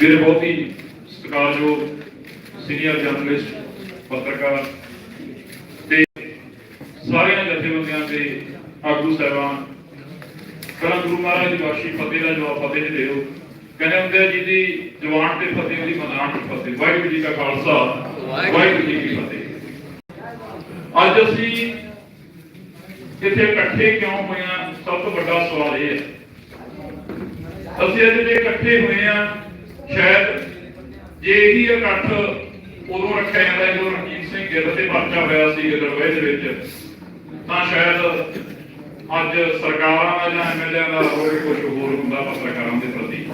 ਮੇਰੇ ਬਹੁਤ ਹੀ ਸਤਿਕਾਰਯੋਗ ਸੀਨੀਅਰ ਜਰਨਲਿਸਟ ਪੱਤਰਕਾਰ ਤੇ ਸਾਰੀਆਂ ਜਥੇਬੰਦੀਆਂ ਦੇ ਆਗੂ ਸਾਹਿਬਾਨ ਪਹਿਲਾਂ ਗੁਰੂ ਮਹਾਰਾਜ ਦੀ ਬਖਸ਼ੀ, ਫਤਿਹ ਦਾ ਜਵਾਬ ਫਤਿਹ ਦਿਓ। ਕਹਿੰਦੇ ਹੁੰਦੇ ਆ ਜਿਹਦੀ ਜਵਾਨ ਤੇ ਫਤਿਹ, ਉਹਦੀ ਮੈਦਾਨ ਤੇ ਫਤਿਹ। ਵਾਹਿਗੁਰੂ ਜੀ ਕਾ ਖਾਲਸਾ, ਵਾਹਿਗੁਰੂ ਜੀ ਕੀ ਫਤਿਹ। ਅੱਜ ਅਸੀਂ ਇੱਥੇ ਇਕੱਠੇ ਕਿਉਂ ਹੋਏ ਆ ਸਭ ਤੋਂ ਵੱਡਾ ਸਵਾਲ ਇਹ ਹੈ। ਅਸੀਂ ਅੱਜ ਜੇ ਇਕੱਠੇ ਹੋਏ ਆ ਸ਼ਾਇਦ ਜੇ ਇਹੀ ਇਕੱਠ ਉਦੋਂ ਰੱਖਿਆ ਜਾਂਦਾ ਜਦੋਂ ਰਣਜੀਤ ਸਿੰਘ ਗਿੱਲ ਤੇ ਪਰਚਾ ਹੋਇਆ ਸੀ ਗੜਵੇ ਦੇ ਵਿੱਚ, ਤਾਂ ਸ਼ਾਇਦ ਅੱਜ ਸਰਕਾਰਾਂ ਦਾ ਜਾਂ ਐਮਐਲਏ ਦਾ ਹੋਰ ਕੁਝ ਹੋਰ ਹੁੰਦਾ ਪੱਤਰਕਾਰਾਂ ਦੇ ਪ੍ਰਤੀ।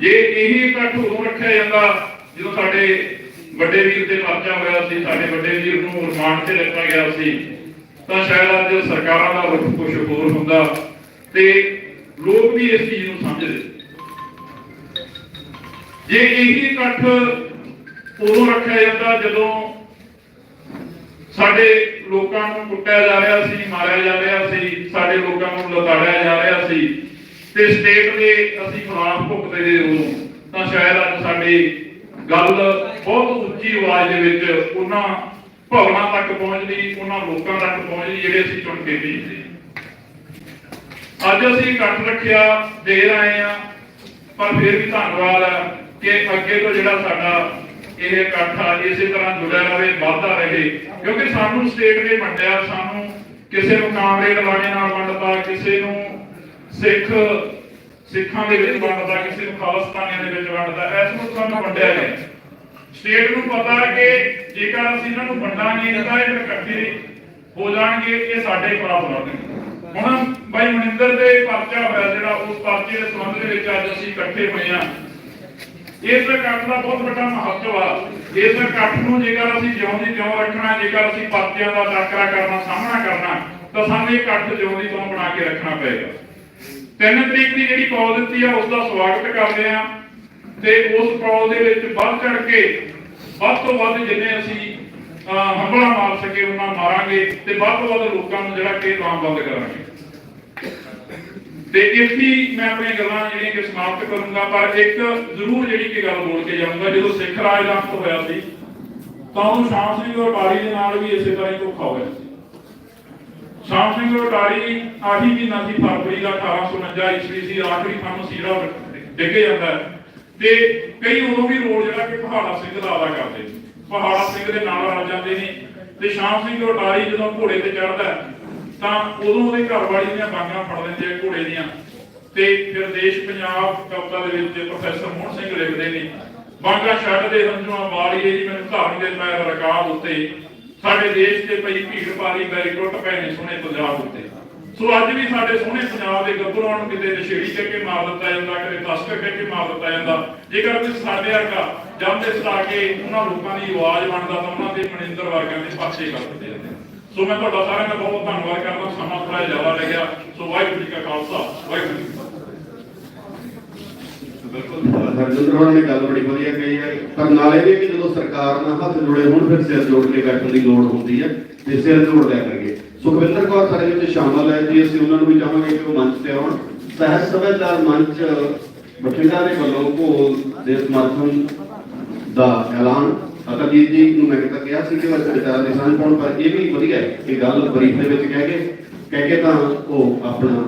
ਜੇ ਇਹੀ ਇਕੱਠ ਉਦੋਂ ਰੱਖਿਆ ਜਾਂਦਾ, ਜਦੋਂ ਸਾਡੇ ਵੱਡੇ ਵੀਰ ਤੇ ਪਰਚਾ ਹੋਇਆ ਸੀ, ਸਾਡੇ ਵੱਡੇ ਵੀਰ ਨੂੰ ਰਿਮਾਂਡ ਤੇ ਲਿੱਤਾ ਗਿਆ ਸੀ, ਤਾਂ ਸ਼ਾਇਦ ਅੱਜ ਸਰਕਾਰਾਂ ਦਾ ਰੁਖ ਕੁਝ ਹੋਰ ਹੁੰਦਾ ਤੇ ਲੋਕ ਵੀ ਇਸ ਚੀਜ਼ ਨੂੰ ਸਮਝਦੇ। ਜੇ ਇਹੀ ਇਕੱਠ ਉਦੋਂ ਰੱਖਿਆ ਜਾਂਦਾ ਜਦੋਂ ਸਾਡੇ ਲੋਕਾਂ ਨੂੰ ਕੁੱਟਿਆ ਜਾ ਰਿਹਾ ਸੀ, ਮਾਰਿਆ ਜਾ ਰਿਹਾ ਸੀ, ਸਾਡੇ ਲੋਕਾਂ ਨੂੰ ਲਤਾੜਿਆ ਜਾ ਰਿਹਾ ਸੀ ਤੇ ਸਟੇਟ ਦੇ ਅਸੀਂ ਖਿਲਾਫ ਭੁਗਤਦੇ ਦੇ ਉਦੋਂ, ਤਾਂ ਸ਼ਾਇਦ ਅੱਜ ਸਾਡੀ ਗੱਲ ਬਹੁਤ ਉੱਚੀ ਆਵਾਜ਼ ਦੇ ਵਿੱਚ ਉਹਨਾਂ ਭਵਨਾਂ ਤੱਕ ਪਹੁੰਚਦੀ, ਉਹਨਾਂ ਲੋਕਾਂ ਤੱਕ ਪਹੁੰਚਦੀ ਜਿਹੜੇ ਅਸੀਂ ਚੁਣ ਕੇ ਭੇਜਦੇ ਅੱਜ ਅਸੀਂ ਇਕੱਠ ਰੱਖਿਆ ਦੇਰ ਆਏ ਆ ਪਰ ਫਿਰ ਵੀ ਧੰਨਵਾਦ ਹੈ। ਕਿ ਅੱਗੇ ਤੋਂ ਜਿਹੜਾ ਸਾਡਾ ਇਹ ਇਕੱਠ ਇਸੇ ਤਰ੍ਹਾਂ ਜੁੜਿਆ ਰਹੇ, ਵੱਧਦਾ ਰਹੇ। ਕਿਉਂਕਿ ਸਾਨੂੰ ਸਟੇਟ ਨੇ ਵੰਡਿਆ, ਸਾਨੂੰ ਕਿਸੇ ਨੂੰ ਕਾਂਗਰਸ ਲਾਣੇ ਨਾਲ ਵੰਡਤਾ, ਕਿਸੇ ਨੂੰ ਸਿੱਖ, ਸਿੱਖਾਂ ਦੇ ਵਿੱਚ ਵੰਡਦਾ ਕਿਸੇ ਨੂੰ ਖਾਲਸਤਾਨੀਆਂ ਦੇ ਵਿੱਚ ਵੰਡਦਾ ਇਸ ਨੂੰ ਸਾਨੂੰ ਵੰਡਿਆ ਗਿਆ। ਸਟੇਟ ਨੂੰ ਪਤਾ ਕਿ ਜੇਕਰ ਅਸੀਂ ਇਹਨਾਂ ਨੂੰ ਵੰਡਾਂਗੇ ਤਾਂ ਇਹ ਇਕੱਠੇ ਹੋ ਜਾਣਗੇ, ਇਹ ਸਾਡੇ ਖਿਲਾਫ ਲੜਨਗੇ। ਹੁਣ ਬਾਈ ਮਨਿੰਦਰ ਦੇ ਪਰਚਾ ਹੋਇਆ ਜਿਹੜਾ, ਉਸ ਪਰਚੇ ਦੇ ਸੰਬੰਧ ਦੇ ਵਿੱਚ ਅੱਜ ਅਸੀਂ ਇਕੱਠੇ ਹੋਏ ਹਾਂ। ਇਸ ਇਕੱਠ ਦਾ ਬਹੁਤ ਵੱਡਾ ਮਹੱਤਵ ਆ। ਇਸ ਇਕੱਠ ਨੂੰ ਜੇਕਰ ਅਸੀਂ ਜਿਉਂ ਤਿਉਂ ਰੱਖਣਾ ਜੇਕਰ ਅਸੀਂ ਪਰਚਿਆਂ ਦਾ ਟਾਕਰਾ ਕਰਨਾ ਸਾਹਮਣਾ ਕਰਨਾ ਤਾਂ ਸਾਨੂੰ ਇਹ ਇਕੱਠ ਜਿਉਂ ਤਿਉਂ ਬਣਾ ਕੇ ਰੱਖਣਾ ਪਏਗਾ। ਤਿੰਨ ਤਰੀਕ ਦੀ ਜਿਹੜੀ ਕਾਲ ਦਿੱਤੀ ਆ ਉਸ ਦਾ ਸਵਾਗਤ ਕਰਦੇ ਆ। ਤੇ ਉਸ ਕਾਲ ਦੇ ਵਿੱਚ ਵੱਧ ਚੜ ਕੇ ਵੱਧ ਤੋਂ ਵੱਧ ਜਿੰਨੇ ਅਸੀਂ ਅਹ, ਹੰਭਲਾ ਮਾਰ ਸਕੇ ਉਹਨਾਂ ਮਾਰਾਂਗੇ ਤੇ ਵੱਧ ਤੋਂ ਵੱਧ ਲੋਕਾਂ ਨੂੰ ਜਿਹੜਾ ਕਿ ਲਾਮਬੰਦ ਕਰਾਂਗੇ। ਤੇ ਇੱਥੇ ਮੈਂ ਆਪਣੀਆਂ ਗੱਲਾਂ ਜਿਹੜੀਆਂ ਕਿ ਸਮਾਪਤ ਕਰੂੰਗਾ, ਪਰ ਇੱਕ ਜ਼ਰੂਰ ਜਿਹੜੀ ਕਿ ਗੱਲ ਬੋਲ ਕੇ ਜਾਊਂਗਾ, ਜਦੋਂ ਸਿੱਖ ਰਾਜ ਦਾ ਅੰਤ ਹੋਇਆ ਸੀ, ਤਾਂ ਉਹ ਸ਼ਾਮ ਸਿੰਘ ਵਪਾਰੀ ਦੇ ਨਾਲ ਵੀ ਇਸੇ ਤਰ੍ਹਾਂ ਹੀ ਧੋਖਾ ਹੋਇਆ ਸੀ। ਸ਼ਾਮ ਸਿੰਘ ਵਪਾਰੀ ਆਹੀ ਮਹੀਨਾ ਸੀ ਫਰਵਰੀ ਦਾ 1849 ਈਸਵੀ ਸੀ, ਆਖਰੀ ਥੰਮ ਸੀ ਜਿਹੜਾ ਜਾਂਦਾ ਹੈ। ਤੇ ਕਈ ਉਦੋਂ ਵੀ ਰੋਲ ਜਿਹੜਾ ਕਿ ਪਹਾੜਾ ਸਿੰਘ ਦਾ ਅਦਾ ਕਰਦੇ ਪਹਾੜਾ ਸਿੰਘ ਦੇ ਨਾਲ ਰਲ ਜਾਂਦੇ ਨੇ। ਤੇ ਸ਼ਾਮ ਸਿੰਘ ਵਪਾਰੀ ਜਦੋਂ ਘੋੜੇ ਤੇ ਚੜ੍ਹਦਾ ਤਾਂ ਉਦੋਂ ਉਹਦੇ ਘਰ ਵਾਲੀ ਦੀਆਂ ਬਾਂਗਾਂ ਫੜ ਲੈਂਦੇ ਆ, ਘੋੜੇ ਦੀਆਂ। ਤੇ ਫਿਰ ਦੇਸ਼ ਪੰਜਾਬ ਕਵਿਤਾ ਦੇ ਵਿੱਚ ਪ੍ਰੋਫੈਸਰ ਮੋਹਨ ਸਿੰਘ ਲਿਖਦੇ ਨੇ, ਬਾਂਗਾਂ ਛੱਡਦੇ ਹੰਝੂਆਂ ਵਾਲੀਏ ਜੀ, ਮੈਨੂੰ ਧਾਰਨ ਦੇ ਪੈਰ ਰਕਾਬ ਉੱਤੇ। ਸਾਡੇ ਦੇਸ਼ ਤੇ ਪਈ ਭੀੜ ਪਾਰੀ ਬੈਰੀ ਟੁੱਟ ਪਏ ਨੇ ਸੋਹਣੇ ਪੰਜਾਬ ਉੱਤੇ। ਸੋ ਅੱਜ ਵੀ ਸਾਡੇ ਸੋਹਣੇ ਪੰਜਾਬ ਦੇ ਗੱਭਰੂਆਂ ਨੂੰ ਕਿਤੇ ਨਸ਼ੇੜੀ ਕਹਿ ਕੇ ਮਾਰ ਦਿੱਤਾ ਜਾਂਦਾ, ਕਿਤੇ ਤਸਕਰ ਕਹਿ ਕੇ ਮਾਰ ਦਿੱਤਾ ਜਾਂਦਾ। ਜੇਕਰ ਕੋਈ ਸਾਡੇ ਵਰਗਾ ਜੰਮ ਦੇ ਕੇ ਉਹਨਾਂ ਲੋਕਾਂ ਦੀ ਆਵਾਜ਼ ਬਣਦਾ ਤਾਂ ਉਹਨਾਂ ਦੇ ਮਨਿੰਦਰ ਵਰਗਿਆਂ ਦੇ ਪਾਸੇ ਕਰ ਦਿੱਤੇ ਸੋ ਮੈਂ ਤੁਹਾਡਾ ਸਾਰਿਆਂ ਦਾ ਬਹੁਤ ਧੰਨਵਾਦ ਕਰਦਾ, ਸਮਾਂ ਥੋੜਾ ਜ਼ਿਆਦਾ ਲੱਗਿਆ ਸੋ ਵਾਹਿਗੁਰੂ ਜੀ ਕਾ ਖਾਲਸਾ, ਵਾਹਿਗੁਰੂ ਜੀ ਬਿਲਕੁਲ ਹਰਜਿੰਦਰ ਹੋਰਾਂ ਨੇ ਗੱਲ ਬੜੀ ਵਧੀਆ ਕਹੀ ਹੈ, ਪਰ ਨਾਲੇ ਵੀ ਕਿ ਜਦੋਂ ਸਰਕਾਰ ਨਾਲ ਹੱਥ ਜੁੜੇ ਹੋਣ, ਫਿਰ ਸਿਰ ਜੋੜ ਕੇ ਬੈਠਣ ਦੀ ਲੋੜ ਹੁੰਦੀ ਹੈ ਤੇ ਸਿਰ ਜੋੜ ਲਿਆ ਕਰੀਏ। ਸੁਖਵਿੰਦਰ ਕੌਰ ਸਾਡੇ ਵਿੱਚ ਸ਼ਾਮਲ ਹੈ ਜੀ, ਅਸੀਂ ਉਹਨਾਂ ਨੂੰ ਵੀ ਚਾਹਾਂਗੇ ਕਿ ਉਹ ਮੰਚ ਤੇ ਆਉਣ। ਸਹਿਜ ਸਭਿਆਚਾਰ ਮੰਚ ਬਠਿੰਡਾ ਦੇ ਵੱਲੋਂ ਭੋਲ ਦੇ ਸਮਰਥਨ ਦਾ ਐਲਾਨ ਅਕਲਜੀਤ ਜੀ ਨੂੰ ਮੈਂ ਕਿਹਾ ਕਿਹਾ ਸੀ ਕਿ ਉਹ ਵਿਚਾਰਾਂ ਦੇ ਸਾਂਝ ਪਾਉਣ, ਪਰ ਇਹ ਵੀ ਵਧੀਆ ਹੈ ਕਿ ਗੱਲ ਬਰੀਫ ਦੇ ਵਿੱਚ ਕਹਿ ਕੇ ਕਹਿ ਕੇ ਤਾਂ ਉਹ ਆਪਣਾ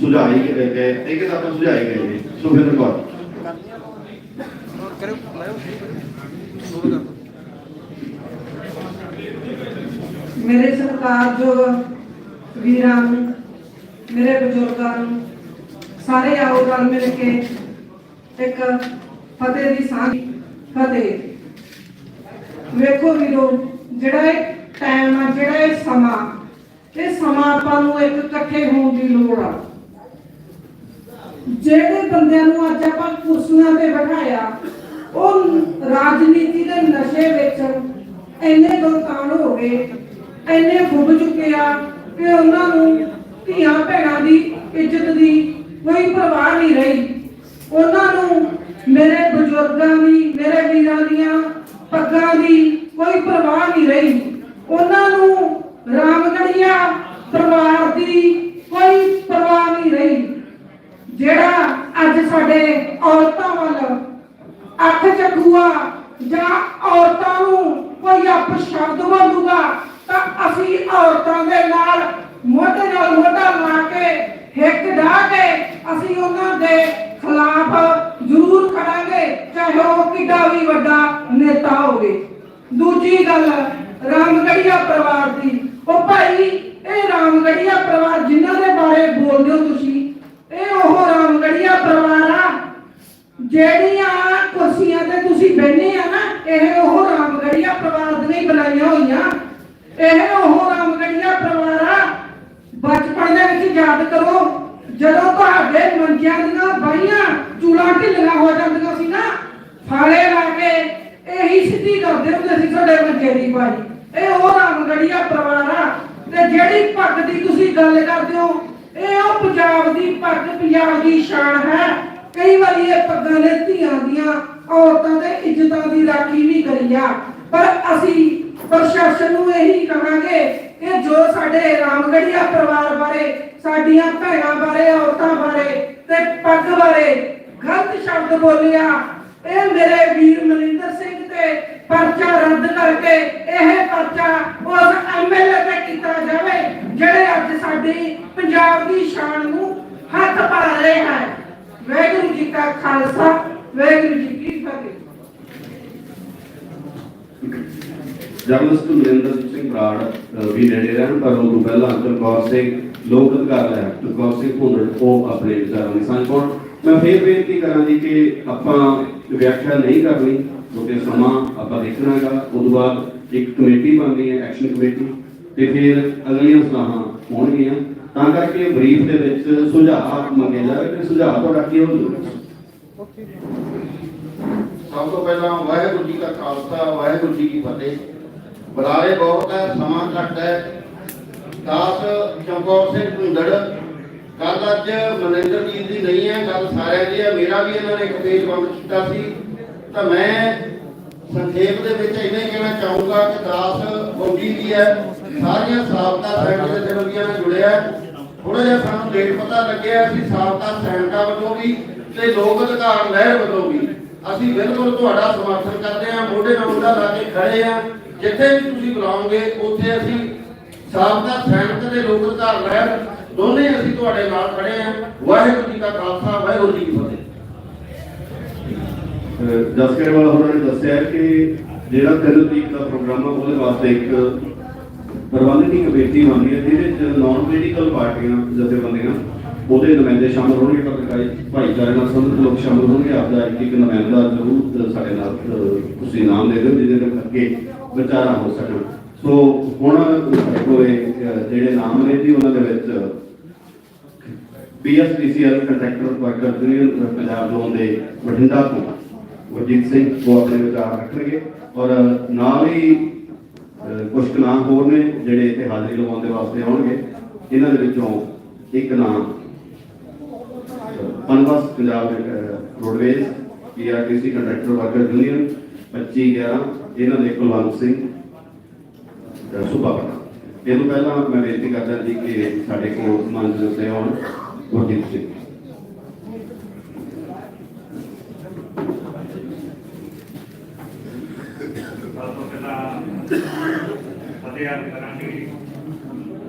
ਸੁਝਾਅ ਗਏ ਗਏ ਇਹ ਕਿ ਆਪਾਂ ਸੁਝਾਏ ਗਏ ਨੇ ਸੁਖਵਿੰਦਰ ਕੌਰ ਕਰੋ ਲਾਓ ਮੇਰੇ ਸਤਿਕਾਰਯੋਗ ਵੀਰਾਂ ਨੂੰ, ਮੇਰੇ ਬਜ਼ੁਰਗਾਂ ਨੂੰ, ਸਾਰੇ ਆਓ ਰਲ ਮਿਲ ਕੇ ਇੱਕ ਫਤਿਹ ਦੀ ਸਾਂਝ ਫਤਿਹ। ਵੇਖੋ ਵੀਰੋ, ਜਿਹੜਾ ਇਹ ਟਾਈਮ ਆ, ਜਿਹੜਾ ਇਹ ਸਮਾਂ ਇਹ ਸਮਾਂ ਆਪਾਂ ਨੂੰ ਇੱਕ ਇਕੱਠੇ ਹੋਣ ਦੀ ਲੋੜ ਆ। ਜਿਹੜੇ ਬੰਦਿਆਂ ਨੂੰ ਅੱਜ ਆਪਾਂ ਕੁਰਸੀਆਂ ਤੇ ਬਿਠਾਇਆ, ਉਹ ਰਾਜਨੀਤੀ ਦੇ ਨਸ਼ੇ ਵਿੱਚ ਇੰਨੇ ਗੁਲਤਾਨ ਹੋ ਗਏ, ਇੰਨੇ ਖੁੱਬ ਚੁੱਕੇ ਆ ਕਿ ਉਹਨਾਂ ਨੂੰ ਧੀਆਂ ਭੈਣਾਂ ਦੀ ਇੱਜ਼ਤ ਦੀ ਕੋਈ ਪਰਵਾਹ ਨਹੀਂ ਰਹੀ। ਉਹਨਾਂ ਨੂੰ ਮੇਰੇ ਬਜ਼ੁਰਗਾਂ ਦੀ, ਮੇਰੇ ਵੀਰਾਂ ਦੀਆਂ ਪੱਗਾਂ ਦੀ ਕੋਈ ਪਰਵਾਹ ਨਹੀਂ ਰਹੀ। ਉਹਨਾਂ ਨੂੰ ਰਾਮਗੜੀਆ ਪਰਿਵਾਰ ਦੀ ਕੋਈ ਪਰਵਾਹ ਨਹੀਂ ਰਹੀ। ਜਿਹੜਾ ਅੱਜ ਸਾਡੇ ਔਰਤਾਂ ਵੱਲ ਅੱਖ ਚੱਕੂਆ ਜਾਂ ਔਰਤਾਂ ਨੂੰ ਕੋਈ ਅਪਸ਼ਬਦ ਬੋਲੂਗਾ ਤਾਂ ਅਸੀਂ ਔਰਤਾਂ ਦੇ ਨਾਲ ਮੋਢੇ ਨਾਲ ਮੋਢਾ ਲਾ ਕੇ, ਹਿੱਕ ਢਾ ਕੇ ਅਸੀਂ ਉਹਨਾਂ ਦੇ ਖਿਲਾਫ ਜ਼ਰੂਰ ਖੜਾਂਗੇ, ਚਾਹੇ ਉਹ ਕਿੱਡਾ ਵੀ ਵੱਡਾ ਨੇਤਾ ਹੋਵੇ। ਦੂਜੀ ਗੱਲ, ਰਾਮਗੜੀਆ ਪਰਿਵਾਰ ਦੀ। ਉਹ ਭਾਈ, ਇਹ ਰਾਮਗੜੀਆ ਪਰਿਵਾਰ ਜਿਨ੍ਹਾਂ ਦੇ ਬਾਰੇ ਬੋਲਦੇ ਹੋ ਤੁਸੀਂ, ਇਹ ਉਹ ਰਾਮਗੜੀਆ ਪਰਿਵਾਰ ਆ, ਜਿਹੜੀਆਂ ਕੁਰਸੀਆਂ ਤੇ ਤੁਸੀਂ ਬੈਠੇ ਆ ਨਾ, ਇਹ ਉਹ ਰਾਮਗੜੀਆ ਪਰਿਵਾਰ ਦੇ ਨਹੀਂ ਬਣਾਈਆਂ ਹੋਈਆਂ। ਇਹ ਉਹ ਰਾਮਗੜੀਆ ਪਰਿਵਾਰ ਆ, ਬਚਪਨ ਦੇ ਵਿੱਚ ਯਾਦ ਕਰੋ ਜਦੋਂ ਤੁਹਾਡੇ ਮੰਜਿਆਂ ਦੀਆਂ ਬਾਈਆਂ ਚੂਲਾਂ ਢਿੱਲੀਆਂ ਹੋ ਜਾਂਦੀਆਂ ਸੀ ਨਾ, ਫਾਲੇ ਲਾ ਕੇ ਇਹੀ ਸਿੱਧੀ ਕਰਦੇ ਹੁੰਦੇ ਸੀ ਸਾਡੇ ਮੰਜੇ ਦੀ ਬਾਈ। ਇਹ ਉਹ ਰਾਮਗੜੀਆ ਪਰਿਵਾਰ ਆ ਤੇ ਜਿਹੜੀ ਪੱਗ ਦੀ ਤੁਸੀਂ ਗੱਲ ਕਰਦੇ ਹੋ, ਇਹ ਉਹ ਪੰਜਾਬ ਦੀ ਪੱਗ, ਪੰਜਾਬ ਦੀ ਸ਼ਾਨ ਹੈ। ਕਈ ਵਾਰੀ ਇਹ ਪੱਗਾਂ ਨੇ ਧੀਆਂ ਦੀਆਂ ਔਰਤਾਂ ਦੇ ਇੱਜ਼ਤਾਂ ਦੀ ਰਾਖੀ ਵੀ ਕਰੀ ਆ। ਪਰ ਅਸੀਂ ਪ੍ਰਸ਼ਾਸਨ ਨੂੰ ਇਹੀ ਕਹਾਂਗੇ ਕਿ ਜੋ ਸਾਡੇ ਰਾਮਗੜੀਆ ਪਰਿਵਾਰ ਬਾਰੇ, ਸਾਡੀਆਂ ਭੈਣਾਂ ਬਾਰੇ, ਔਰਤਾਂ ਬਾਰੇ ਤੇ ਪੱਗ ਬਾਰੇ ਗਲਤ ਸ਼ਬਦ ਬੋਲਿਆ, ਇਹ ਮੇਰੇ ਵੀਰ ਮਨਿੰਦਰ ਸਿੰਘ ਤੇ ਪਰਚਾ ਰੱਦ ਕਰਕੇ ਇਹ ਪਰਚਾ ਉਸ ਐਮਐਲਏ ਤੇ ਕੀਤਾ ਜਾਵੇ, ਜਿਹੜੇ ਅੱਜ ਸਾਡੀ ਪੰਜਾਬ ਦੀ ਸ਼ਾਨ ਨੂੰ ਹੱਥ ਪਾ ਰਹੇ ਹਨ। ਵਾਹਿਗੁਰੂ ਜੀ ਕਾ ਖਾਲਸਾ, ਵਾਹਿਗੁਰੂ ਜੀ ਕੀ ਫਤਿਹ। ਜਰਨਲਿਸਟ ਨਰਿੰਦਰ ਸਿੰਘ ਬਰਾੜ ਵੀ ਨੇੜੇ ਰਹਿਣ, ਪਰ ਉਹ ਤੋਂ ਪਹਿਲਾਂ ਚਮਕੌਰ ਸਿੰਘ, ਲੋਕ ਅਧਿਕਾਰ ਹੈ ਚਮਕੌਰ ਸਿੰਘ ਭੁੰਦੜ ਉਹ ਆਪਣੇ ਵਿਚਾਰਾਂ ਦੀ ਸਾਂਝ ਪਾਉਣ। ਮੈਂ ਫੇਰ ਬੇਨਤੀ ਕਰਾਂਗੀ ਕਿ ਆਪਾਂ ਵਿਆਖਿਆ ਨਹੀਂ ਕਰਨੀ ਕਿਉਂਕਿ ਸਮਾਂ ਆਪਾਂ ਦੇਖਣਾ ਉਸ ਤੋਂ ਬਾਅਦ ਇੱਕ ਕਮੇਟੀ ਬਣਨੀ ਹੈ, ਐਕਸ਼ਨ ਕਮੇਟੀ, ਤੇ ਫਿਰ ਅਗਲੀਆਂ ਸਲਾਹਾਂ ਹੋਣਗੀਆਂ। ਤਾਂ ਕਰਕੇ ਬਰੀਫ ਦੇ ਵਿੱਚ ਸੁਝਾਅ ਮੰਗੇ ਜਾਵੇ ਕਿ ਸੁਝਾਅ ਤੁਹਾਡਾ ਕੀ ਹੋਊਗਾ? ਸਭ ਤੋਂ ਪਹਿਲਾਂ ਵਾਹਿਗੁਰੂ ਜੀ ਕਾ ਖਾਲਸਾ, ਵਾਹਿਗੁਰੂ ਜੀ ਕੀ ਫਤਿਹ। ਬੁਲਾਰੇ ਬਹੁਤ ਹੈ ਸਮਾਂ ਘੱਟ ਹੈ। ਦਾਸ ਚਮਕੌਰ ਸਿੰਘ ਭੁੰਦੜ ਗੱਲ ਅੱਜ ਮਨਿੰਦਰ ਜੀ ਦੀ ਨਹੀਂ ਹੈ ਗੱਲ ਸਾਰਿਆਂ ਦੀ ਹੈ। ਮੇਰਾ ਵੀ ਇਹਨਾਂ ਨੇ ਇੱਕ ਬੰਦ ਕੀਤਾ ਸੀ। ਤਾਂ ਮੈਂ ਸੰਖੇਪ ਦੇ ਵਿੱਚ ਇੰਨਾ ਕਹਿਣਾ ਚਾਹੂੰਗਾ ਕਿ ਦਾਸ ਬੋਡੀ ਦੀ ਹੈ। ਸਾਰੀਆਂ ਸਾਬਕਾ ਸੈਨਿਕ ਦੇ ਜਨਮੀਆਂ ਨਾਲ ਜੁੜਿਆ ਥੋੜਾ ਜਿਹਾ ਸਾਨੂੰ ਲੇਟ ਪਤਾ ਲੱਗਿਆ ਅਸੀਂ ਸਾਬਕਾ ਸੈਨਿਕਾਂ ਵੱਲੋਂ ਵੀ ਤੇ ਲੋਕ ਅਧਿਕਾਰ ਲਹਿਰ ਵੱਲੋਂ ਵੀ। ਅਸੀਂ ਬਿਲਕੁਲ ਤੁਹਾਡਾ ਸਮਰਥਨ ਕਰਦੇ ਹਾਂ, ਮੋਢੇ ਨਾਲ ਮੋਢਾ ਲਾ ਕੇ ਖੜੇ ਹਾਂ। ਜਿੱਥੇ ਵੀ ਤੁਸੀਂ ਬੁਲਾਓਗੇ, ਉੱਥੇ ਅਸੀਂ ਸਾਬਕਾ ਸੈਨਿਕ ਤੇ ਲੋਕ ਅਧਿਕਾਰ ਲਹਿਰ ਦੋਨੇ ਅਸੀਂ ਤੁਹਾਡੇ ਨਾਲ ਖੜੇ ਹਾਂ। ਵਾਹਿਗੁਰੂ ਜੀ ਕਾ ਖਾਲਸਾ, ਵਾਹਿਗੁਰੂ ਜੀ ਕੀ ਫਤਿਹ। ਜਸਕਰਵਾਲ ਹੋਰਾਂ ਨੇ ਦੱਸਿਆ ਕਿ ਜਿਹੜਾ ਤਿੰਨ ਤਰੀਕ ਦਾ ਪ੍ਰੋਗਰਾਮ ਆ, ਉਹਦੇ ਵਾਸਤੇ ਇੱਕ ਪ੍ਰਬੰਧਕੀ ਕਮੇਟੀ ਬਣਦੀ ਹੈ, ਜਿਹਦੇ ਵਿੱਚ ਨਾਨ ਪੋਲੀਟੀਕਲ ਪਾਰਟੀਆਂ, ਜਥੇਬੰਦੀਆਂ, ਉਹਦੇ ਨੁਮਾਇੰਦੇ ਸ਼ਾਮਲ ਹੋਣਗੇ ਪੱਤਰਕਾਰੀ ਭਾਈਚਾਰੇ ਨਾਲ ਸੰਬੰਧਿਤ ਲੋਕ ਸ਼ਾਮਲ ਹੋਣਗੇ। ਆਪਦਾ ਇੱਕ ਇੱਕ ਨੁਮਾਇੰਦਾ ਜ਼ਰੂਰ ਸਾਡੇ ਨਾਲ ਤੁਸੀਂ ਨਾਮ ਦੇ ਦਿਓ, ਜਿਹਦੇ ਨਾਲ ਵਿਚਾਰਾ ਹੋ ਸਕਣ। ਸੋ ਹੁਣ ਸਾਡੇ ਜਿਹੜੇ ਨਾਮ ਨੇ ਜੀ ਉਹਨਾਂ ਦੇ ਵਿੱਚ PSPCL contractor worker union Punjab zone ਦੇ ਬਠਿੰਡਾ ਤੋਂ ਗੁਰਜੀਤ ਸਿੰਘ ਉਹ ਆਪਣੇ ਵਿਚਾਰ ਰੱਖਣਗੇ। ਔਰ ਨਾਲ ਹੀ ਅਹ, ਕੁਝ ਕੁ ਨਾਮ ਹੋਰ ਨੇ ਜਿਹੜੇ ਇੱਥੇ ਹਾਜ਼ਰੀ ਲਵਾਉਣ ਦੇ ਵਾਸਤੇ ਆਉਣਗੇ। ਇਹਨਾਂ ਦੇ ਵਿੱਚੋਂ ਇੱਕ ਨਾਮ ਪਨਬਸ ਪੰਜਾਬ ਦੇ, ਅਹ, roadways PRTC contractor worker union 25 11 ਇਹਨਾਂ ਦੇ ਕੁਲਵੰਤ ਸਿੰਘ ਅਹ, ਇਹਨੂੰ ਪਹਿਲਾਂ ਮੈਂ ਬੇਨਤੀ ਕਰਦਾ ਜੀ ਕਿ ਸਾਡੇ ਕੋਲ ਮੰਚ ਉੱਤੇ ਆਉਣ। ਗੁਰਜੀਤ ਸਿੰਘ। ਸਭ ਕਰਾਂਗੇ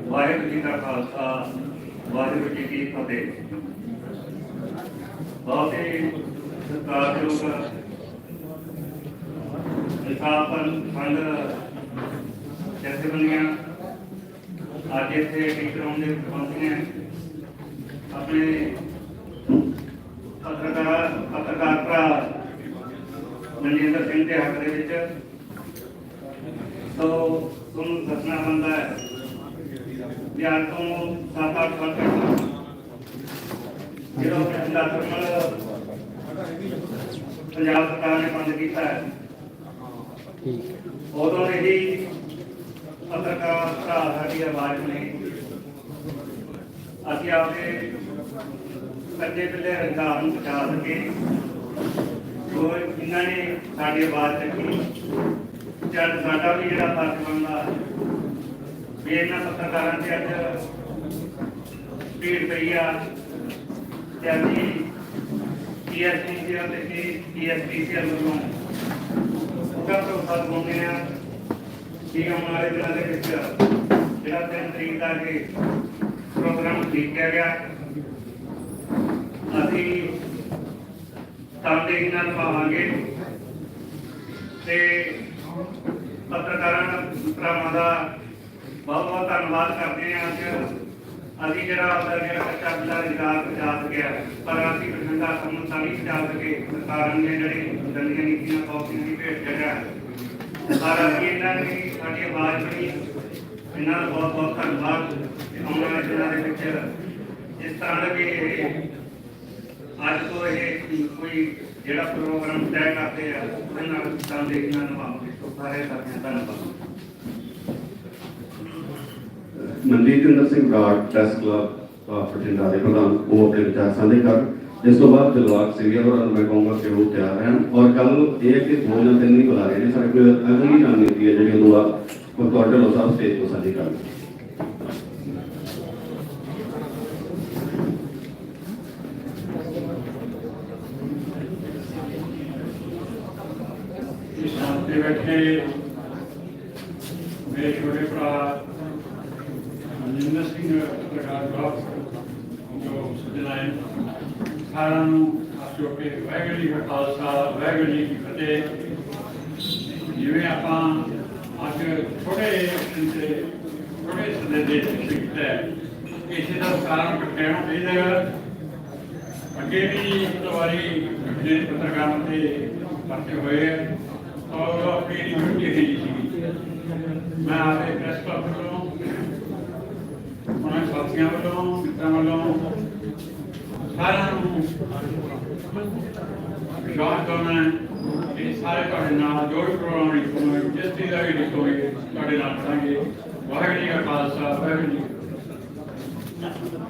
ਵਾਹਿਗੁਰੂ ਜੀ ਕਾ ਖਾਲਸਾ ਵਾਹਿਗੁਰੂ ਜੀ ਕੀ ਫਤਿਹ। ਬਹੁਤ ਹੀ ਸਤਿਕਾਰਯੋਗ ਇਨਸਾਫਨ ਸੰਘ ਜਥੇਬੰਦੀਆਂ ਅੱਜ ਇੱਥੇ ਟੀਚਰਾਂ ਦੇ ਪਹੁੰਚੀਆਂ ਆਪਣੇ ਪੱਤਰਕਾਰ ਪੱਤਰਕਾਰ ਭਰਾ ਮਨਜਿੰਦਰ ਸਿੰਘ ਦੇ ਹੱਕ ਦੇ ਵਿੱਚ। ਸੋ, ਤੁਹਾਨੂੰ ਦੱਸਣਾ ਹੁੰਦਾ ਹੈ ਵੀ ਤੋਂ ਸੱਤ ਅੱਠ ਸਾਲ ਪਹਿਲਾਂ ਜਦੋਂ ਪਿਛਲਾ ਸਰਮਲ ਪੰਜਾਬ ਸਰਕਾਰ ਨੇ ਬੰਦ ਕੀਤਾ ਹੈ ਉਦੋਂ ਇਹ ਪੱਤਰਕਾਰ ਭਰਾ ਨੇ ਅਸੀਂ ਆਪਦੇ ਕੱਜੇ ਪਿੱਲੇ ਰੰਗਾਰ ਨੂੰ ਬਚਾ ਸਕੇ। ਉਹ ਇਹਨਾਂ ਨੇ ਸਾਡੀ ਆਵਾਜ਼ ਰੱਖੀ ਜਦ ਸਾਡਾ ਵੀ ਜਿਹੜਾ ਫਰਜ਼ ਬਣਦਾ, ਵੀ ਇਹਨਾਂ ਪੱਤਰਕਾਰਾਂ ਤੇ ਅੱਜ ਭੀੜ ਪਈ ਆ। ਤੇ ਅਸੀਂ ਪੀਐਸਪੀਸੀਐਲ ਤੇ ਪੀਐਸਪੀਸੀਐਲ ਵੱਲੋਂ ਉਹਦਾ ਭਰੋਸਾ ਦਿਵਾਉਂਦੇ ਆ ਕਿ ਆਉਣ ਦਿਨਾਂ ਦੇ ਵਿੱਚ ਜਿਹੜਾ ਤਿੰਨ ਤਰੀਕ ਦਾ ਇਹ ਪ੍ਰੋਗਰਾਮ ਲਿਖਿਆ ਗਿਆ, ਅਸੀਂ ਤਨਦੇਹੀ ਨਾਲ ਪਾਵਾਂਗੇ ਤੇ ਪੱਤਰਕਾਰਾਂ ਭਰਾਵਾਂ ਦਾ ਬਹੁਤ ਬਹੁਤ ਧੰਨਵਾਦ ਕਰਦੇ ਹਾਂ ਅੱਜ। ਅਸੀਂ ਜਿਹੜਾ ਆਪਦਾ ਜਿਹੜਾ ਕੱਚਾ ਬਿੱਲਾ ਰੁਜ਼ਗਾਰ ਪਹੁੰਚਾ ਸਕਿਆ ਪਰ ਅਸੀਂ ਬਠਿੰਡਾ ਸਾਨੂੰ ਤਾਂ ਨਹੀਂ ਪਹੁੰਚਾ ਸਕੇ, ਸਰਕਾਰ ਨੇ ਜਿਹੜੀ ਦਲੀਆਂ ਨੀਤੀਆਂ ਪਾਲਿਸੀਆਂ ਦੀ ਭੇਟ ਚੜਿਆ ਪਰ ਅਸੀਂ ਇਹਨਾਂ ਦੀ ਸਾਡੀ ਆਵਾਜ਼ ਬਣੀ ਇਹਨਾਂ ਦਾ ਬਹੁਤ ਬਹੁਤ ਧੰਨਵਾਦ ਤੇ ਆਉਣ ਵਾਲੇ ਦਿਨਾਂ ਦੇ ਵਿੱਚ ਇਸ ਤਰ੍ਹਾਂ ਦੇ ਵੀ ਇਹ ਅੱਜ ਤੋਂ ਇਹ ਕੋਈ ਜਿਹੜਾ ਪ੍ਰੋਗਰਾਮ ਤੈਅ ਕਰਦੇ ਆ ਉਹਦੇ ਨਾਲ ਸੰਦੇਸ਼ ਨਾਲ ਨਿਭਾਉਂਦੇ ਸੋ ਸਾਰੇ ਸਾਥੀਆਂ ਦਾ ਧੰਨਵਾਦ ਮਨਜੀਤ ਇੰਦਰ ਸਿੰਘ ਬਰਾੜ ਪ੍ਰੈਸ ਕਲੱਬ ਅਹ, ਬਠਿੰਡਾ ਦੇ ਪ੍ਰਧਾਨ ਉਹ ਆਪਣੇ ਵਿਚਾਰ ਸਾਂਝੇ ਕਰ ਇਸ ਤੋਂ ਬਾਅਦ ਦਿਲਵਾਗ ਸਿਵੀਆ ਹੋਰਾਂ ਨੂੰ ਮੈਂ ਕਹੂੰਗਾ ਕਿ ਉਹ ਤਿਆਰ ਰਹਿਣ ਔਰ ਕੱਲ ਇਹ ਹੈ ਕਿ ਦੋ ਜਾਂ ਤਿੰਨ ਹੀ ਬੁਲਾ ਰਹੇ ਨੇ ਸਾਡੇ ਕੋਲ ਅਗਲੀ ਰਣਨੀਤੀ ਹੈ ਜਿਹੜੀ ਉਦੋਂ ਆ ਉਹ ਤੁਹਾਡੇ ਲੋ ਸਾਹਿਬ ਸਟੇਜ ਤੋਂ ਤੇ ਬੈਠੇ ਮੇਰੇ ਛੋਟੇ ਭਰਾ ਮਨਿੰਦਰ ਸਿੰਘ ਪ੍ਰਕਾਸ਼ ਬਾਬ ਜੋ ਸਜਣਾਏ ਸਾਰਿਆਂ ਨੂੰ ਆਸੋ ਕੇ ਵਾਹਿਗੁਰੂ ਜੀ ਕਾ ਖਾਲਸਾ, ਵਾਹਿਗੁਰੂ ਜੀ ਕੀ ਫਤਿਹ। ਜਿਵੇਂ ਆਪਾਂ ਅੱਜ ਥੋੜੇ ਤੇ ਥੋੜੇ ਸਮੇਂ ਦੇ ਸਿੱਖਤ ਹੈ, ਇਸੇ ਦਾ ਕਾਰਨ ਕੱਟਿਆ। ਚਾਹੀਦਾ ਅੱਗੇ ਵੀ ਇੱਕ ਦੋ ਵਾਰੀ ਜਿਹੜੇ ਪੱਤਰਕਾਰਾਂ ਤੇ ਪਰਚੇ ਹੋਏ ਹੈ ਔਰ ਆਪਣੀ ਡਿਊਟੀ ਹੈ ਜੀ ਸੀ। ਮੈਂ ਆਪੇ ਪ੍ਰੈਸ ਕਲੱਬ ਵੱਲੋਂ, ਉਹਨਾਂ ਸਾਥੀਆਂ ਵੱਲੋਂ, ਮਿੱਤਰਾਂ ਵੱਲੋਂ ਸਾਰਿਆਂ ਨੂੰ ਵਿਸ਼ਵਾਸ ਕਰਨਾ ਹੈ ਸਾਰੇ ਤੁਹਾਡੇ ਨਾਲ ਜੋ ਵੀ ਪ੍ਰੋਗਰਾਮ ਜਿਸ ਚੀਜ਼ ਦਾ ਵੀ ਲਿਖੋਗੇ ਤੁਹਾਡੇ ਨਾਲ ਕਰਾਂਗੇ। ਵਾਹਿਗੁਰੂ ਜੀ ਕਾ ਖਾਲਸਾ, ਵਾਹਿਗੁਰੂ ਜੀ ਕੀ ਫਤਿਹ।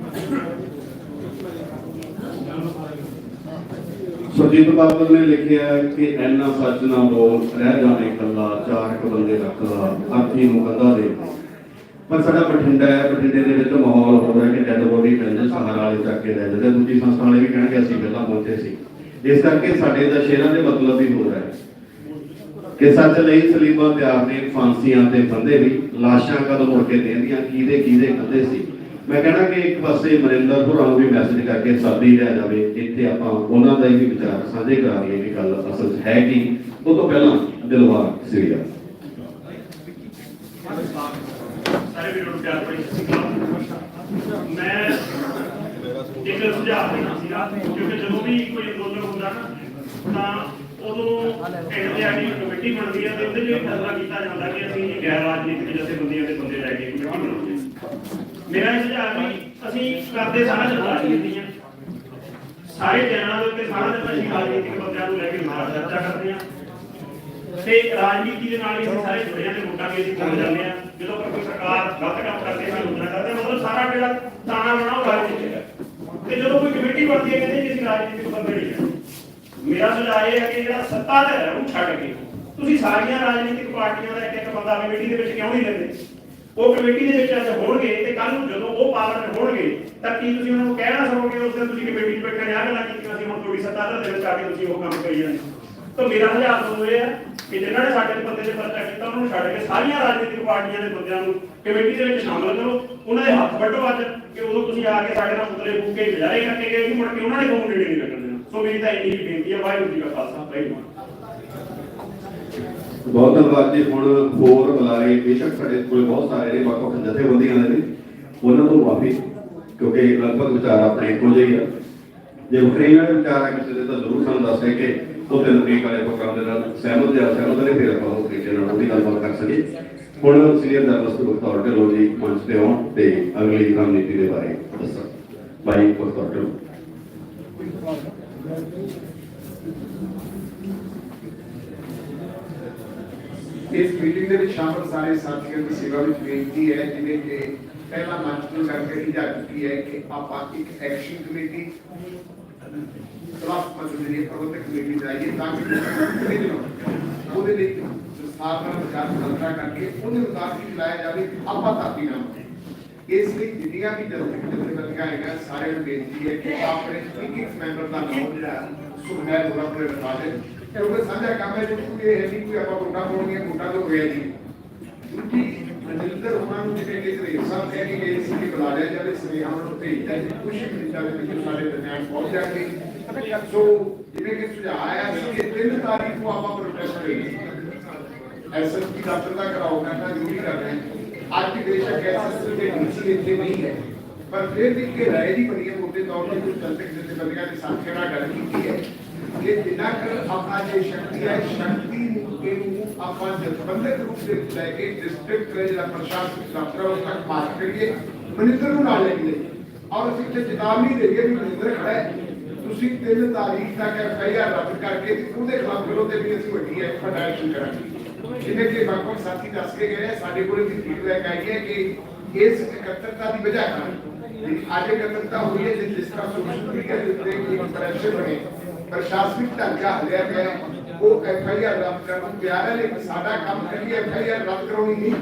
ਸੁਰਜੀਤ ਬਾਬਲ ਨੇ ਲਿਖਿਆ ਕਿ ਐਨਾ ਸੱਚ ਨਾ ਬੋਲ, ਰਹਿ ਜਾਣੇ ਕੱਲਾ ਚਾਰ ਕੁ ਬੰਦੇ ਰੱਖਦਾ, ਆਖੀ ਨੂੰ ਕੰਦਾ ਦੇ। ਪਰ ਸਾਡਾ ਬਠਿੰਡਾ ਹੈ, ਬਠਿੰਡੇ ਦੇ ਵਿੱਚ ਮਾਹੌਲ ਹੋ ਰਿਹਾ ਕਿ ਡੈਡ ਬੋਡੀ ਕਹਿੰਦੇ ਸਹਾਰਾ ਵਾਲੇ ਚੱਕ ਕੇ ਲੈ ਜਾਂਦੇ। ਦੂਜੀ ਸੰਸਥਾ ਵਾਲੇ ਵੀ ਕਹਿਣਗੇ ਅਸੀਂ ਪਹਿਲਾਂ ਪਹੁੰਚੇ ਸੀ। ਇਸ ਕਰਕੇ ਸਾਡੇ ਦਾ ਦੇ ਮਤਲਬ ਵੀ ਹੋ ਰਿਹਾ। ਹੈ ਕਿ ਸੱਚ ਲਈ ਸਲੀਬਾਂ ਤਿਆਰ ਨੇ, ਫਾਂਸੀਆਂ ਤੇ ਬੰਦੇ ਵੀ, ਲਾਸ਼ਾਂ ਕਦੋਂ ਮੁੜ ਕੇ ਦੇਂਦੀਆਂ ਕਿਹਦੇ ਕਿਹਦੇ ਕੰਦੇ ਸੀ। ਮੈਂ ਕਹਿਣਾ ਕਿ ਇੱਕ ਪਾਸੇ ਮਰਿੰਦਰ ਹੋਰਾਂ ਨੂੰ ਵੀ ਮੈਸੇਜ ਕਰਕੇ ਸਾਦੀ ਰਹਿ ਜਾਵੇ, ਇੱਥੇ ਆਪਾਂ ਉਹਨਾਂ ਦਾ ਹੀ ਵਿਚਾਰ ਸਾਂਝੇ ਕਰਾ ਲਈਏ ਕਿ ਗੱਲ ਅਸਲ 'ਚ ਹੈ ਕਿ। ਉਹ ਤੋਂ ਪਹਿਲਾਂ ਦਿਲਵਾਰ ਸਿਰਿਆ। ਸਾਰੇ ਵੀਰੋ ਨੂੰ ਪਿਆਰ ਭਰੀ ਸ਼੍ਰੀ ਅਕਾਲ। ਮੈਂ ਇੱਕ ਸੁਝਾਅ ਦੇਣਾ ਸੀਗਾ ਕਿਉਂਕਿ ਜਦੋਂ ਵੀ ਕੋਈ ਅੰਦੋਲਨ ਹੁੰਦਾ ਨਾ ਤਾਂ ਉਦੋਂ ਐਨਡੀਆਰਡੀ ਕਮੇਟੀ ਬਣਦੀ ਹੈ ਤੇ ਉਹਦੇ ਲਈ ਫੈਸਲਾ ਕੀਤਾ ਜਾਂਦਾ ਕਿ ਅਸੀਂ ਜੀ ਗੈਰ ਰਾਜਨੀਤਿਕ ਜਥੇਬੰਦੀਆਂ ਦੇ ਬੰਦੇ ਲੈ ਕੇ ਕਮੇਟੀ ਬਣਾਉਂਦੇ ਹਾਂ। ਮੇਰਾ ਇਹ ਸੁਝਾਅ ਵੀ ਅਸੀਂ ਕਰਦੇ ਸਾਰਾ ਜਨ ਰਾਜਨੀਤੀਆਂ ਸਾਰੇ ਚੈਨਲਾਂ ਦੇ ਉੱਤੇ ਸਾਰਾ ਦਿਨ ਅਸੀਂ ਰਾਜਨੀਤਿਕ ਬੰਦਿਆਂ ਨੂੰ ਲੈ ਕੇ ਮਾਰ ਚਰਚਾ ਕਰਦੇ ਹਾਂ ਤੇ ਰਾਜਨੀਤੀ ਦੇ ਨਾਲ ਹੀ ਅਸੀਂ ਸਾਰੇ ਜੁੜੇ ਹਾਂ ਤੇ ਵੋਟਾਂ ਵੀ ਅਸੀਂ ਪਾਉਣ ਜਾਂਦੇ ਹਾਂ ਜਦੋਂ ਕੋਈ ਸਰਕਾਰ ਗਲਤ ਕੰਮ ਕਰਦੀ ਹੈ ਲੋਚਨਾ ਕਰਦੇ ਹਾਂ, ਮਤਲਬ ਸਾਰਾ ਜਿਹੜਾ ਤਾਣਾ ਬਣਾ ਉਹ ਰਾਜਨੀਤੀ ਹੈ ਤੇ ਜਦੋਂ ਕੋਈ ਕਮੇਟੀ ਕਹਿੰਦੇ ਜੀ ਰਾਜਨੀਤਿਕ ਬੰਦੇ ਨਹੀਂ ਹਾਂ ਮੇਰਾ ਸੁਝਾਅ ਇਹ ਹੈ ਕਿ ਜਿਹੜਾ ਸੱਤਾ ਤੇ ਹੈ, ਉਹਨੂੰ ਛੱਡ ਕੇ। ਤੁਸੀਂ ਸਾਰੀਆਂ ਰਾਜਨੀਤਿਕ ਪਾਰਟੀਆਂ ਦਾ ਇੱਕ ਇੱਕ ਬੰਦਾ ਕਮੇਟੀ ਦੇ ਵਿੱਚ ਕਿਉਂ ਨਹੀਂ ਲੈਂਦੇ? ਉਹ ਕਮੇਟੀ ਦੇ ਵਿੱਚ ਅੱਜ ਹੋਣਗੇ ਤੇ ਕੱਲ ਨੂੰ ਜਦੋਂ ਉਹ ਪਾਰਲੀਮੈਂਟ ਹੋਣਗੇ, ਤਾਂ ਕੀ ਤੁਸੀਂ ਉਹਨਾਂ ਨੂੰ ਕਹਿਣਾ ਸਕੋਗੇ ਉਸ ਦਿਨ ਤੁਸੀਂ ਕਮੇਟੀ 'ਚ ਬੈਠੇ ਨੇ ਗੱਲਾਂ ਕੀਤੀਆਂ ਸੀ, ਹੁਣ ਤੁਹਾਡੀ ਸੱਤਾ ਦੇ ਵਿੱਚ ਆ ਕੇ ਤੁਸੀਂ ਉਹ ਕੰਮ ਕਰੀ ਜਾਂਦੇ ਤਾਂ ਮੇਰਾ ਸੁਝਾਅ ਤੁਹਾਨੂੰ ਇਹ ਹੈ ਕਿ ਜਿਨ੍ਹਾਂ ਨੇ ਸਾਡੇ ਬੰਦੇ ਦੇ ਪਰਚਾ ਕੀਤਾ, ਉਹਨਾਂ ਨੂੰ ਛੱਡ ਕੇ ਸਾਰੀਆਂ ਰਾਜਨੀਤਿਕ ਪਾਰਟੀਆਂ ਦੇ ਬੰਦਿਆਂ ਨੂੰ ਕਮੇਟੀ ਦੇ ਵਿੱਚ ਸ਼ਾਮਲ ਕਰੋ। ਉਹਨਾਂ ਦੇ ਹੱਥ ਵੱਢੋ ਅੱਜ ਕਿ ਉਦੋਂ ਤੁਸੀਂ ਆ ਕੇ ਸਾਡੇ ਨਾਲ ਮੁੱਦਲੇ ਫੂਕ ਕੇ ਕਰਕੇ ਗਏ ਕਿ ਮੁੜ ਕੇ ਉਹਨਾਂ ਨੇ ਕੋਈ ਨੇੜੇ ਨਹੀਂ ਲੱਗਣ ਦੇਣਾ। ਸੋ ਮੇਰੀ ਤਾਂ ਇੰਨੀ ਹੀ ਬੇਨਤੀ ਹੈ ਵਾਹਿਗੁਰੂ ਜੀ ਕਾ ਖਾਲਸਾ, ਵਾਹਿਗੁਰੂ ਬਹੁਤ ਧੰਨਵਾਦ ਜੀ। ਹੁਣ ਹੋਰ ਬੁਲਾਰੇ ਬੇਸ਼ੱਕ ਸਾਡੇ ਕੋਲ ਬਹੁਤ ਸਾਰੇ ਨੇ ਵੱਖ ਵੱਖ ਜਥੇਬੰਦੀਆਂ ਦੇ ਨੇ ਉਹਨਾਂ ਤੋਂ ਮਾਫੀ, ਕਿਉਂਕਿ ਲਗਭਗ ਵਿਚਾਰ ਆਪਣੇ ਇੱਕੋ ਜਿਹੇ ਆ। ਜੇ ਵੱਖਰੀਆਂ ਵਿਚਾਰ ਆ ਕਿਸੇ ਦੇ ਤਾਂ ਜ਼ਰੂਰ ਸਾਨੂੰ ਦੱਸ ਕਿ ਉਹ ਤਿੰਨ ਤਰੀਕ ਵਾਲੇ ਪ੍ਰੋਗਰਾਮ ਦੇ ਨਾਲ ਸਹਿਮਤ ਜਾਂ ਸਹਿਮਤ ਨੇ, ਫਿਰ ਆਪਾਂ ਉਹ ਤਰੀਕੇ ਨਾਲ ਉਹਦੀ ਗੱਲਬਾਤ ਕਰ ਸਕੀਏ। ਹੁਣ ਸੀਨੀਅਰ ਜਰਨਲਿਸਟ ਬਖਤੌਰ ਢਿੱਲੋਂ ਜੀ ਮੰਚ ਤੇ ਆਉਣ ਤੇ ਅਗਲੀ ਰਣਨੀਤੀ ਦੇ ਬਾਰੇ ਦੱਸਣ ਬਾਈ ਬਖਤੌਰ ਢਿੱਲੋਂ ਇਸ ਮੀਟਿੰਗ ਦੇ ਵਿੱਚ ਸ਼ਾਮਲ ਸਾਰੇ ਸਾਥੀਆਂ ਦੀ ਸੇਵਾ ਵਿੱਚ ਬੇਨਤੀ ਹੈ, ਜਿਵੇਂ ਕਿ ਪਹਿਲਾ ਮੰਚ ਤੋਂ ਕਰਕੇ ਹੀ ਜਾ ਚੁੱਕੀ ਹੈ ਕਿ ਆਪਾਂ ਇੱਕ ਐਕਸ਼ਨ ਕਮੇਟੀ ਕਲਾਸ ਮਤਲਬ ਜਿਹੜੀ ਪ੍ਰਬੰਧਕ ਕਮੇਟੀ ਬਣਾਈਏ ਤਾਂ ਕਿ ਉਹਦੇ ਲਈ ਸਥਾਪਨਾ ਵਿਚਾਰ ਸੰਤਰਾ ਕਰਕੇ ਉਹਦੇ ਮੁਤਾਬਕ ਹੀ ਚਲਾਇਆ ਜਾਵੇ ਆਪਾਂ ਤਾਪੀ ਨਾਮ ਇਸ ਲਈ ਜਿੰਨੀਆਂ ਵੀ ਜਥੇਬੰਦੀਆਂ ਹੈਗਾ ਸਾਰਿਆਂ ਨੂੰ ਬੇਨਤੀ ਹੈ ਕਿ ਆਪਣੇ ਇੱਕ ਇੱਕ ਮੈਂਬਰ ਦਾ ਨਾਮ ਜਿਹੜਾ ਸੁਖਮੈਰ ਹੋਰਾਂ ਕੋਲ ਰਖਾ ਦੇ ਕਿਉਂਕਿ ਸਾਂਝਾ ਕੰਮ ਹੈ ਜਿਵੇਂ ਕੋਈ ਇਹ ਨਹੀਂ ਕੋਈ ਆਪਾਂ ਵੋਟਾਂ ਪਾਉਣੀਆਂ ਵੋਟਾਂ ਤੋਂ ਹੋਇਆ ਜੀ ਦੂਜੀ ਮਨਿੰਦਰ ਉਹਨਾਂ ਨੂੰ ਜਿਵੇਂ ਕਿ ਸਰੀਰ ਸਾਹਿਬ ਕਹਿ ਕੇ ਗਏ ਸੀ ਕਿ ਬੁਲਾ ਲਿਆ ਜਾਵੇ ਸੁਨੇਹਾ ਨੂੰ ਭੇਜਦਾ ਜੀ। ਕੁਝ ਮਿੰਟਾਂ ਦੇ ਵਿੱਚ ਸਾਡੇ ਦਰਮਿਆਨ ਪਹੁੰਚ ਜਾਣਗੇ। ਸੋ ਜਿਵੇਂ ਕਿ ਸੁਝਾਅ ਆਇਆ ਸੀ ਕਿ 3 ਤਾਰੀਖ ਨੂੰ ਆਪਾਂ ਪ੍ਰੋਟੈਸਟ ਕਰੀਏ ਐਸਐਸਪੀ ਦਫ਼ਤਰ ਦਾ ਘਰਾਓ ਕਰਨਾ ਜ਼ਰੂਰੀ ਕਰ ਰਹੇ ਹਾਂ ਅੱਜ ਬੇਸ਼ੱਕ ਕਿ ਐਸਐਸਪੀ ਦੇ ਡੀਸੀ ਇੱਥੇ ਨਹੀਂ ਹੈ। ਪਰ ਫਿਰ ਵੀ ਕਿ ਰਾਏ ਦੀ ਬਣੀ ਹੈ ਮੋਟੇ ਤੌਰ ਤੇ ਕੁਝ ਜਨਤਕ ਜਥੇਬੰਦੀਆਂ ਦੇ ਸਾਥੀਆਂ ਨਾਲ ਗੱਲ ਕੀਤੀ ਹੈ ਕਿ ਜਿੰਨਾ ਕੁ ਆਪਣਾ ਜੇ ਸ਼ਕਤੀ ਹੈ, ਸ਼ਕਤੀ ਨੂੰ ਇਹਨੂੰ ਆਪਾਂ ਜਥੇਬੰਦਕ ਰੂਪ ਦੇ ਵਿੱਚ ਲੈ ਕੇ ਡਿਸਟ੍ਰਿਕਟ ਦੇ ਜਿਹੜਾ ਪ੍ਰਸ਼ਾਸਨਿਕ ਦਫ਼ਤਰ ਹੈ, ਉਸ ਤੱਕ ਮਾਰਚ ਕਰੀਏ ਮਨਿੰਦਰ ਨੂੰ ਨਾਲ ਲੈ ਕੇ ਜਾਈਏ। ਔਰ ਅਸੀਂ ਇੱਥੇ ਚੇਤਾਵਨੀ ਦੇਈਏ ਵੀ ਮਨਿੰਦਰ ਖੜਾ ਹੈ ਤੁਸੀਂ ਤਿੰਨ ਤਾਰੀਖ ਤੱਕ ਐਫਆਈਆਰ ਰੱਦ ਕਰਕੇ ਤੇ ਉਹਦੇ ਖਿਲਾਫ ਵਿਰੋਧ ਦੇ ਵੀ ਅਸੀਂ ਵੱਡੀ ਐਕਟ ਐਕਸ਼ਨ ਕਰਾਂਗੇ ਜਿਵੇਂ ਕਿ ਵੱਖ ਵੱਖ ਸਾਥੀ ਦੱਸ ਕੇ ਗਏ ਆ, ਸਾਡੇ ਕੋਲ ਵੀ ਫੀਡਬੈਕ ਆਈ ਹੈ ਕਿ ਇਸ ਇਕੱਤਰਤਾ ਦੀ ਵਜ੍ਹਾ ਕਾਰਨ ਜਿਹੜੀ ਅੱਜ ਇਕੱਤਰਤਾ ਹੋਈ ਹੈ ਜਿਸ ਜਿਸ ਦਾ ਸੋਸ਼ਲ ਮੀਡੀਆ ਦੇ ਉੱਤੇ ਇੱਕ ਪ੍ਰੈਸ਼ਰ ਬਣੇ ਪ੍ਰਸ਼ਾਸਨਿਕ ਢਾਂਚਾ ਹਲਿਆ ਗਿਆ ਹੈ, ਉਹ ਐਫਆਈਆਰ ਰੱਦ ਕਰਨ ਨੂੰ ਤਿਆਰ ਹੈ ਲੇਕਿਨ ਸਾਡਾ ਕੰਮ ਕਰੀਏ ਐਫਆਈਆਰ ਰੱਦ ਕਰਾਉਣੀ ਨਹੀਂ।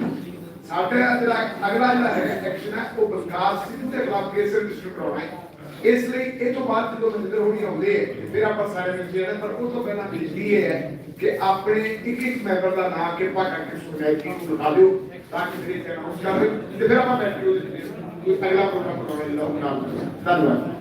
ਸਾਡਾ ਜਿਹੜਾ ਅਗਲਾ ਜਿਹੜਾ ਹੈ ਐਕਸ਼ਨ ਹੈ ਉਹ ਬਲਕਾਰ ਸਿੰਘ ਦੇ ਖਿਲਾਫ ਕੇਸ ਰਜਿਸਟਰ ਕਰਾਉਣਾ ਹੈ। ਇਸ ਲਈ ਇਹ ਤੋਂ ਬਾਅਦ ਜਦੋਂ ਮੰਦਰ ਹੋਣੀ ਆਉਂਦੇ ਹੈ ਤੇ ਫਿਰ ਆਪਾਂ ਸਾਰੇ ਮਿਲ ਜਾਣਾ ਪਰ ਉਹ ਤੋਂ ਪਹਿਲਾਂ ਬੇਨਤੀ ਇਹ ਹੈ ਕਿ ਆਪਣੇ ਇੱਕ ਇੱਕ ਮੈਂਬਰ ਦਾ ਨਾਮ ਕਿਰਪਾ ਕਰਕੇ ਸੁਣਾਈ ਨੂੰ ਦਿਖਾ ਦਿਓ ਤਾਂ ਕਿ ਫਿਰ ਇਹ ਅਨਾਉਂਸ ਕਰ ਦਿਓ ਤੇ ਫਿਰ ਆਪਾਂ ਬੈਠ ਕੇ ਉਹਦੇ ਤੇ ਕੋਈ ਅਗਲਾ ਪ੍ਰੋਗਰਾਮ ਬਣਾਉਣਾ ਜਿਹੜਾ ਉਹ ਨਾਲ ਧੰਨਵਾਦ।